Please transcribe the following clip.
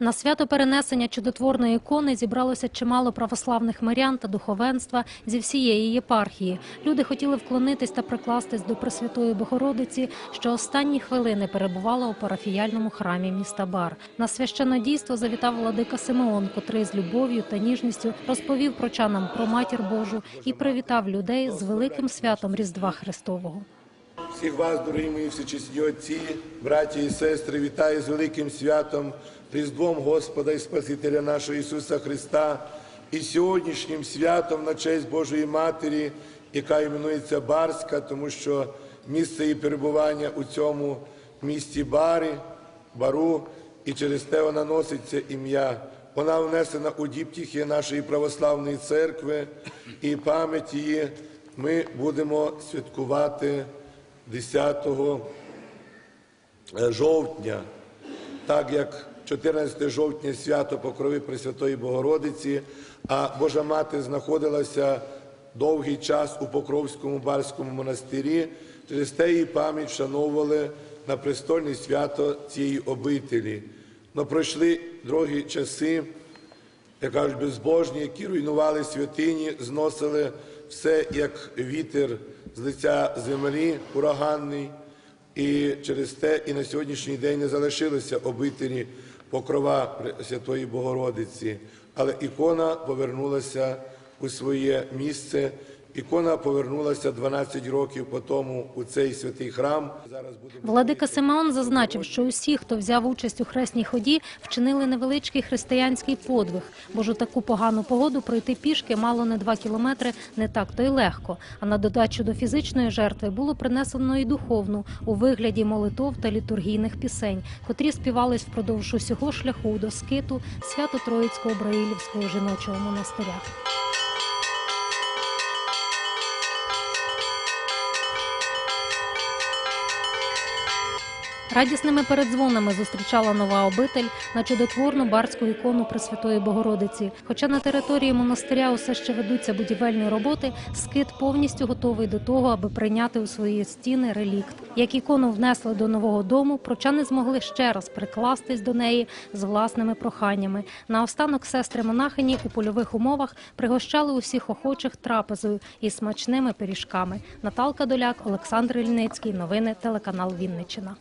На свято перенесення чудотворної ікони зібралося чимало православних мирян та духовенства зі всієї єпархії. Люди хотіли вклонитись та прикластись до Пресвятої Богородиці, що останні хвилини перебувала у парафіяльному храмі міста Бар. На священне дійство завітав владика Симеон, котрий з любов'ю та ніжністю розповів прочанам про матір Божу і привітав людей з великим святом Різдва Христового. Всіх вас, дорогі мої всечесні отці, браті і сестри, вітаю з великим святом, Різдвом Господа і Спасителя нашого Ісуса Христа і сьогоднішнім святом на честь Божої Матері, яка іменується Барська, тому що місце її перебування у цьому місті Барі, Бару, і через те вона носить це ім'я. Вона внесена у діптіхи нашої православної церкви, і пам'ять її ми будемо святкувати 10 жовтня, так як 14 жовтня свято Покрови Пресвятої Богородиці, а Божа Мати знаходилася довгий час у Покровському Барському монастирі, через те її пам'ять вшановували на престольне свято цієї обителі. Но пройшли довгі часи, як кажуть, безбожні, які руйнували святині, зносили все як вітер з лиця землі, ураганний. І через те і на сьогоднішній день не залишилися обителі покрова Святої Богородиці, але ікона повернулася у своє місце. Ікона повернулася 12 років по тому у цей святий храм. Владика Симеон зазначив, що усі, хто взяв участь у хресній ході, вчинили невеличкий християнський подвиг, бо ж у таку погану погоду пройти пішки мало не два кілометри не так то й легко. А на додачу до фізичної жертви було принесено і духовну у вигляді молитов та літургійних пісень, котрі співались впродовж усього шляху до скиту свято Троїцького Браїлівського жіночого монастиря. Радісними передзвонами зустрічала нова обитель на чудотворну барську ікону Пресвятої Богородиці. Хоча на території монастиря усе ще ведуться будівельні роботи, скит повністю готовий до того, аби прийняти у свої стіни релікт. Як ікону внесли до нового дому, прочани змогли ще раз прикластись до неї з власними проханнями. Наостанок сестри монахині у польових умовах пригощали усіх охочих трапезою і смачними пиріжками. Наталка Доляк, Олександр Ільницький. Новини телеканал Вінниччина.